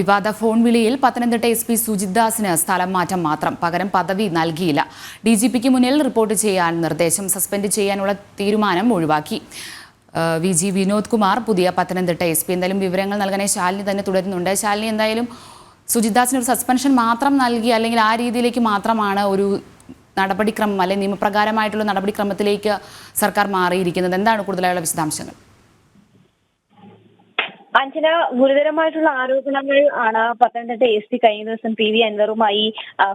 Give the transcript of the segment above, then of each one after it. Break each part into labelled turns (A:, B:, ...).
A: വിവാദ ഫോൺ വിളിയിൽ Pathanamthitta S P Sujith ദാസിന് സ്ഥലം മാറ്റം മാത്രം. പകരം പദവി നൽകിയില്ല. ഡി ജി പിക്ക് മുന്നിൽ റിപ്പോർട്ട് ചെയ്യാൻ നിർദ്ദേശം സസ്പെൻഡ് ചെയ്യാനുള്ള തീരുമാനം ഒഴിവാക്കി. വി ജി വിനോദ് കുമാർ പുതിയ പത്തനംതിട്ട എസ് പി. എന്തായാലും വിവരങ്ങൾ നൽകാനേ ശാലിനി തന്നെ തുടരുന്നുണ്ട്. ശാലിനി എന്തായാലും സുജിത് ദാസിന് ഒരു സസ്പെൻഷൻ മാത്രം നൽകി അല്ലെങ്കിൽ ആ രീതിയിലേക്ക് മാത്രമാണ് ഒരു നടപടിക്രമം അല്ലെങ്കിൽ നിയമപ്രകാരമായിട്ടുള്ള നടപടിക്രമത്തിലേക്ക് സർക്കാർ മാറിയിരിക്കുന്നത്. എന്താണ് കൂടുതലായുള്ള വിശദാംശങ്ങൾ?
B: അഞ്ജന ഗുരുതരമായിട്ടുള്ള ആരോപണങ്ങൾ ആണ് പത്തനംതിട്ട എസ് പി കഴിഞ്ഞ ദിവസം പി വി അൻവറുമായി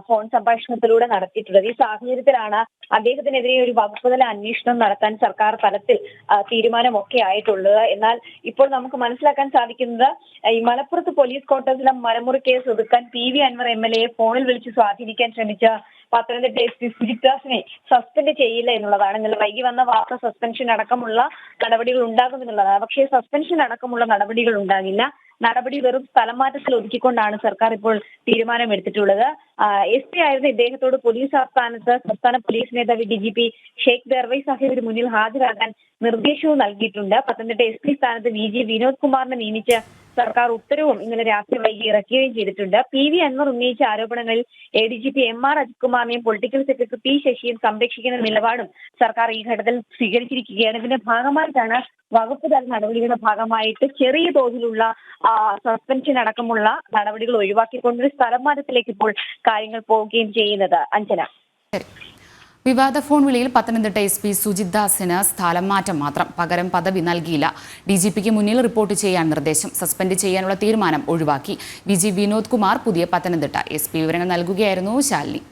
B: ഫോൺ സംഭാഷണത്തിലൂടെ നടത്തിയിട്ടുള്ളത്. ഈ സാഹചര്യത്തിലാണ് അദ്ദേഹത്തിനെതിരെ ഒരു വകുപ്പുതല അന്വേഷണം നടത്താൻ സർക്കാർ തലത്തിൽ തീരുമാനമൊക്കെ ആയിട്ടുള്ളത്. എന്നാൽ ഇപ്പോൾ നമുക്ക് മനസ്സിലാക്കാൻ സാധിക്കുന്നത് ഈ മലപ്പുറത്ത് പോലീസ് ക്വാർട്ടേഴ്സിലെ മലമുറി കേസ് ഒതുക്കാൻ P V Anvar M L എയെ ഫോണിൽ വിളിച്ച് സ്വാധീനിക്കാൻ ശ്രമിച്ച പത്തനംതിട്ട എസ് പി സുജിത്ദാസിനെ സസ്പെൻഡ് ചെയ്യില്ല എന്നുള്ളതാണ്. ഇന്നലെ വൈകി വന്ന വാർത്ത സസ്പെൻഷൻ അടക്കമുള്ള നടപടികൾ ഉണ്ടാകുമെന്നുള്ളതാണ് പക്ഷേ സസ്പെൻഷൻ അടക്കമുള്ള നടപടികൾ ഉണ്ടാകില്ല. നടപടി വെറും സ്ഥലം മാറ്റത്തിൽ ഒതുക്കിക്കൊണ്ടാണ് സർക്കാർ ഇപ്പോൾ തീരുമാനമെടുത്തിട്ടുള്ളത്. എസ് പി ആയിരുന്ന ഇദ്ദേഹത്തോട് പോലീസ് ആസ്ഥാനത്ത് സംസ്ഥാന പോലീസ് മേധാവി D G P Shaikh Darvesh സാഹിബിന് മുന്നിൽ ഹാജരാകാൻ നിർദ്ദേശവും നൽകിയിട്ടുണ്ട്. പത്തനംതിട്ട എസ് പി സ്ഥാനത്ത് വി ജി വിനോദ് കുമാറിനെ നിയമിച്ച് സർക്കാർ ഉത്തരവും ഇന്നലെ രാത്രി വൈകി ഇറക്കുകയും ചെയ്തിട്ടുണ്ട്. പി വി അൻവർ ഉന്നയിച്ച ആരോപണങ്ങളിൽ A D G P M R അജിത്കുമാറിനെയും political secretary P ശശിയും സംരക്ഷിക്കുന്ന നിലപാടും സർക്കാർ ഈ ഘട്ടത്തിൽ സ്വീകരിച്ചിരിക്കുകയാണ്. ഇതിന്റെ ഭാഗമായിട്ടാണ് വകുപ്പ് തല നടപടികളുടെ ഭാഗമായിട്ട് ചെറിയ തോതിലുള്ള സസ്പെൻഷൻ അടക്കമുള്ള നടപടികൾ ഒഴിവാക്കിക്കൊണ്ടൊരു സ്ഥലം മാറ്റത്തിലേക്ക് ഇപ്പോൾ കാര്യങ്ങൾ പോവുകയും ചെയ്യുന്നത്. അഞ്ജന.
A: വിവാദ ഫോൺ വിളിയിൽ പത്തനംതിട്ട എസ് പി സുജിത് ദാസിന് സ്ഥലം മാറ്റം മാത്രം. പകരം പദവി നൽകിയില്ല. ഡി ജി പിക്ക് മുന്നിൽ റിപ്പോർട്ട് ചെയ്യാൻ നിർദ്ദേശം. സസ്പെൻഡ് ചെയ്യാനുള്ള തീരുമാനം ഒഴിവാക്കി. വി ജി വിനോദ് കുമാർ പുതിയ പത്തനംതിട്ട. എസ് പി വിവരങ്ങൾ നൽകുകയായിരുന്നു ശാലിനി.